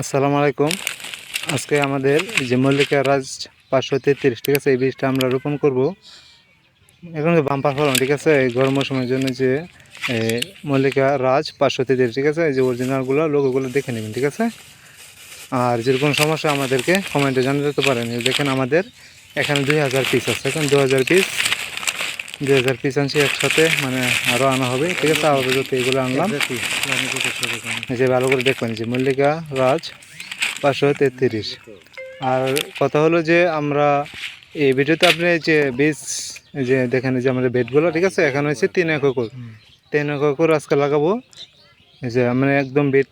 আসসালামু আলাইকুম। আজকে আমাদের যে মল্লিকা রাজ পাঁচশো তেত্রিশ, ঠিক আছে? এই বীজটা আমরা রোপণ করব। এখন যে বাম্পার ফলন, ঠিক আছে? এই গরম মৌসুমের জন্য যে মল্লিকা রাজ পাঁচশো তেত্রিশ, ঠিক আছে? যে অরিজিনালগুলো লোকগুলো দেখে নেবেন, ঠিক আছে? আর যেরকম সমস্যা আমাদেরকে কমেন্টে জানাতে পারেন। দেখেন আমাদের এখানে দুই হাজার পিস আছে। এখন দু হাজার পিস দুই হাজার পিস আনছি একসাথে মানে আরও আনা হবে। ঠিক আছে আপাতত এগুলো আনলাম। যে ভালো করে দেখবেন যে মল্লিকা রাজ পাঁচশো তেত্রিশ। আর কথা হলো যে আমরা এই ভিডিওতে আপনি যে বীজ যে দেখেন যে আমাদের বেডগুলো ঠিক আছে এখানে হচ্ছে তিন একর তিন একর আজকে লাগাবো। যে মানে একদম বিট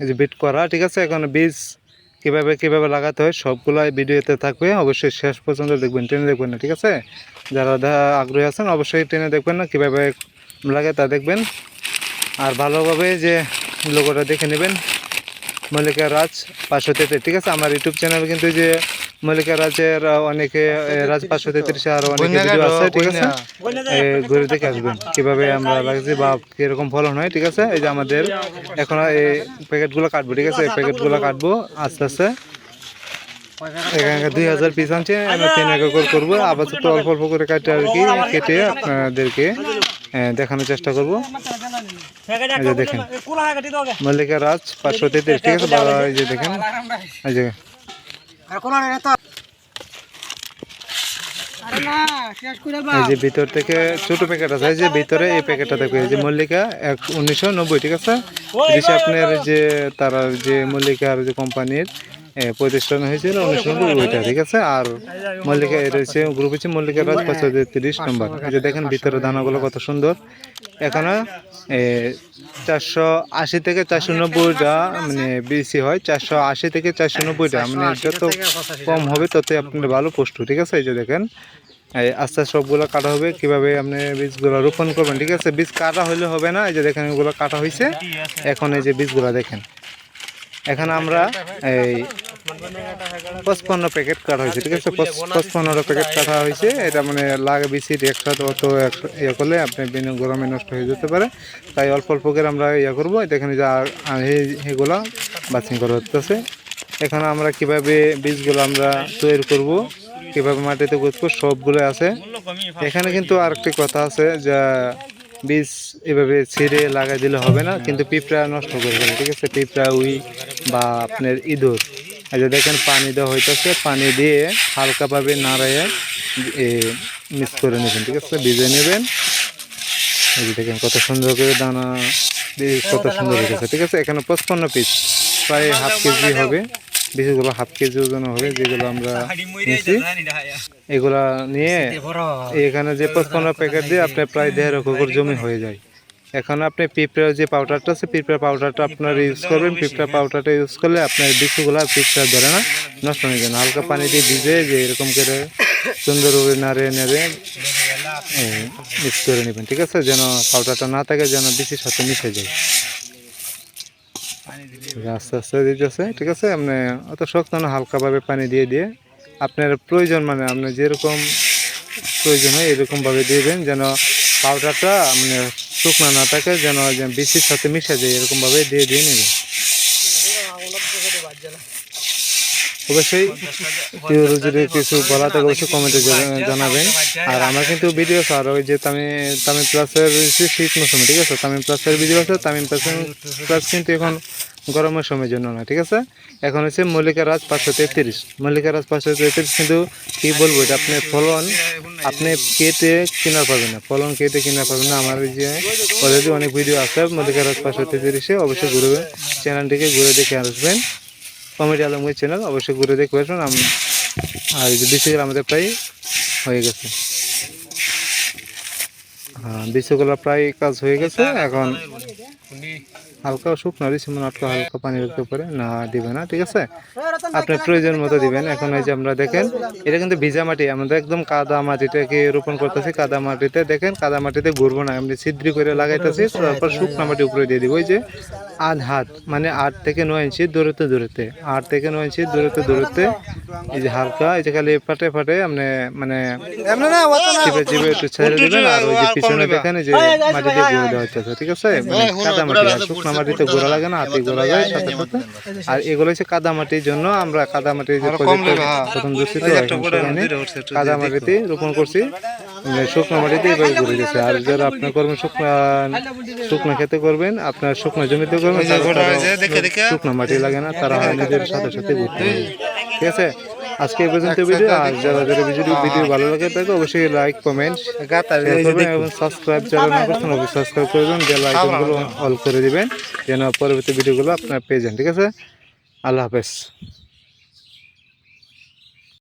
এই যে বিট করা ঠিক আছে এখন বীজ কীভাবে কীভাবে লাগাতে হয় সবগুলো এই ভিডিওতে থাকবে। অবশ্যই শেষ পর্যন্ত দেখবেন টেনে দেখবেন না ঠিক আছে? যারা আগ্রহী আছেন অবশ্যই টেনে দেখবেন না কীভাবে লাগে তা দেখবেন। আর ভালোভাবে যে লোগোটা দেখে নেবেন মল্লিকা রাজ পাঁচশো তেত্রিশ। ঠিক আছে আমার ইউটিউব চ্যানেল কিন্তু যে মল্লিকা রাজের অনেকে রাজ পাঁচশো তেত্রিশে আরও অনেক ভিডিও আছে ঠিক আছে? ঘুরে দেখে আসবেন কীভাবে আমরা লাগছি বা কীরকম ফলন হয় ঠিক আছে? এই যে আমাদের এখন এই প্যাকেটগুলো কাটবো ঠিক আছে? এই প্যাকেটগুলো কাটবো আস্তে আস্তে। এখানে দুই হাজার পিস আনছে আমরা তিন একর করব। আবার একটু অল্প অল্প করে কাটে আর কি কেটে আপনাদেরকে দেখানোর চেষ্টা করব। দেখেন মল্লিকা রাজ পাঁচশো তেত্রিশ ঠিক আছে? বাবা এই যে দেখেন এই যে। এই যে ভিতর থেকে ছোট প্যাকেট আছে যে ভিতরে এই প্যাকেটটা এই যে মল্লিকা এক উনিশশো নব্বই ঠিক আছে? আপনার যে তারা যে মল্লিকার যে কোম্পানির প্রতিষ্ঠান হয়েছিল উনিশশো নব্বই ওইটা ঠিক আছে? আর মল্লিকা হচ্ছে গ্রুপ হচ্ছে মল্লিকা রাজ পাঁচশো তেত্রিশ নম্বর। এই যে দেখেন ভিতরে দানাগুলো কত সুন্দর। এখানে চারশো আশি থেকে চারশো নব্বইটা মানে বেশি হয় চারশো আশি থেকে চারশো নব্বইটা মানে যত কম হবে ততই আপনার ভালো পুষ্ট ঠিক আছে? এই যে দেখেন আস্তে আস্তে সবগুলো কাটা হবে কীভাবে আপনি বীজগুলো রোপণ করবেন ঠিক আছে? বীজ কাটা হলে হবে না এই যে দেখেন এগুলো কাটা হয়েছে এখন এই যে বীজগুলো দেখেন। এখানে আমরা এই পঁচপন্ন প্যাকেট কাটা হয়েছে, ঠিক আছে? পঁচ- পঁচপন্নটা প্যাকেট কাটা হয়েছে। এটা মানে লাগে বেশি একসাথে অত ইয়ে করলে আপনি গরমে নষ্ট হয়ে যেতে পারে। তাই অল্প অল্প করে আমরা ইয়ে করব। দেখেন যে এই- বাছিং করা হচ্ছে। এখানে আমরা কীভাবে বীজগুলো আমরা তৈরি করব, কীভাবে মাটিতে গুছবো সবগুলো আছে। এখানে কিন্তু আরেকটি কথা আছে যা, বীজ এভাবে ছিঁড়ে লাগাই দিলে হবে না, কিন্তু পিঁপড়া নষ্ট করে ফেলে ঠিক আছে? পিঁপড়া, উই বা আপনার ইঁদুর। এই যে দেখেন পানি দেওয়া হইতেছে, পানি দিয়ে হালকাভাবে নাড়াইয়ে মিক্স করে নেবেন, ঠিক আছে? ভিজে নেবেন। এই যে দেখেন কত সুন্দর করে দানা কত সুন্দর হয়েছে ঠিক আছে? এখানে পঁচপন্ন পিস প্রায় হাফ কেজি হবে। বীজগুলো হাফ কেজি ওজন হবে, যেগুলো আমরা এগুলা নিয়ে এখানে যে পঁচপন্ন প্যাকেট দিয়ে আপনার প্রায় দেড় একর জমি হয়ে যায়। এখন আপনি পিঁপড়ার যে পাউডারটা আছে পিঁপড়া পাউডারটা আপনার ইউজ করবেন। পিঁপড়া পাউডারটা ইউজ করলে আপনার বিচুগুলো পিঁপড়া ধরে না, নষ্ট হয়ে যায় হালকা পানি দিয়ে ভিজে যে এরকম করে সুন্দরভাবে নাড়ে নেড়ে মিক্স করে নেবেন, ঠিক আছে? যেন পাউডারটা না থাকে, যেন বিচির সাথে মিশে যায়। আস্তে আস্তে দিতেছে, ঠিক আছে? আপনি অত শক্ত না, হালকাভাবে পানি দিয়ে দিয়ে আপনার প্রয়োজন মানে আপনার যেরকম প্রয়োজন হয়, এরকমভাবে দিবেন যেন পাউডারটা মানে শুকনো না থাকে যেন বিচির সাথে মিশে যায় এরকমভাবে দিয়ে দিয়ে নেবেন অবশ্যই যদি কিছু বলা থাকে, অবশ্যই কমেন্টে জানাবেন। আর আমার কিন্তু ভিডিও আছে আর ওই যে তামি তামিম প্লাসের শীত মৌসুমে, ঠিক আছে? তামিম প্লাসের ভিডিও আছে তামিম প্লাসের প্লাস কিন্তু এখন গরমের সময়ের জন্য না, ঠিক আছে? এখন হচ্ছে মল্লিকা রাজ পাঁচশো তেত্রিশ। মল্লিকা রাজ পাঁচশো তেত্রিশ কিন্তু কী বলব, এটা আপনি ফলন, আপনি কেটে কেনার পাবেন না। ফলন কেটে কেনার পাবেন না। আমার যে অলরেডি অনেক ভিডিও আছে, মল্লিকা রাজ পাঁচশো তেত্রিশে। অবশ্যই ঘুরে চ্যানেলটিকে ঘুরে দেখে আসবেন। কমেডি আলমগীর চ্যানেল অবশ্যই ঘুরে দেখবে আসুন আর বিশ্বকলা আমাদের প্রায় হয়ে গেছে। হ্যাঁ বিশ্বকলা প্রায় কাজ হয়ে গেছে, এখন হালকা শুকনো দিচ্ছি মনে হয় হালকা পানি রাখতে পারে না দিবে না ঠিক আছে? আপনার প্রয়োজন মতো দিবেন। এখন এই যে আমরা দেখেন এটা কিন্তু ভিজা মাটি আমাদের একদম কাদা মাটিটাকে রোপণ করতেছি কাদা মাটিতে দেখেন কাদা মাটিতে ঘুরবো না এমনি ছিদ্রি করে লাগাইতেছি তারপর শুকনো মাটি উপরে দিয়ে দিব। ওই যে আধ হাত মানে আট থেকে নয় ইঞ্চি দূরত্বে দূরত্বে আট থেকে নয় ইঞ্চি দূরত্বে দূরত্বে এই যে হালকা এই যে খালি ফাটে ফাটে আপনি মানে চিপে চিপে একটু ছেড়ে দেবেন আর ওই যে পিছনে দেখেন যে মাটি দিয়ে ঘুরে দেওয়া হচ্ছে ঠিক আছে? মানে কাদা মাটি শুকনো মাটিতে গোড়া লাগে না হাতে গোড়া যায় সাথে সাথে। আর এগুলো হচ্ছে কাদা মাটির জন্য আমরা কাদা মাটির যে প্রজেক্ট প্রথম কাদা মাটিতে রোপণ করছি। মানে শুকনো মাটিতে এভাবে ঘুরে গেছে। আর যারা আপনার করবেন শুকনো শুকনো খেতে করবেন আপনার শুকনো জমিতে করবেন শুকনো মাটি লাগে না তারা নিজের সাথে সাথে ঘুরতে ঠিক আছে? আজকে এই পর্যন্ত ভিডিও আর যারা যারা ভিডিও ভিডিও ভালো লাগে থাকে অবশ্যই লাইক কমেন্ট করবেন এবং সাবস্ক্রাইব যারা না করছেন অবশ্যই সাবস্ক্রাইব করবেন বেল আইকনগুলো অল করে দিবেন যেন পরবর্তী ভিডিওগুলো আপনার পেয়ে যান ঠিক আছে? আল্লাহ হাফেজ।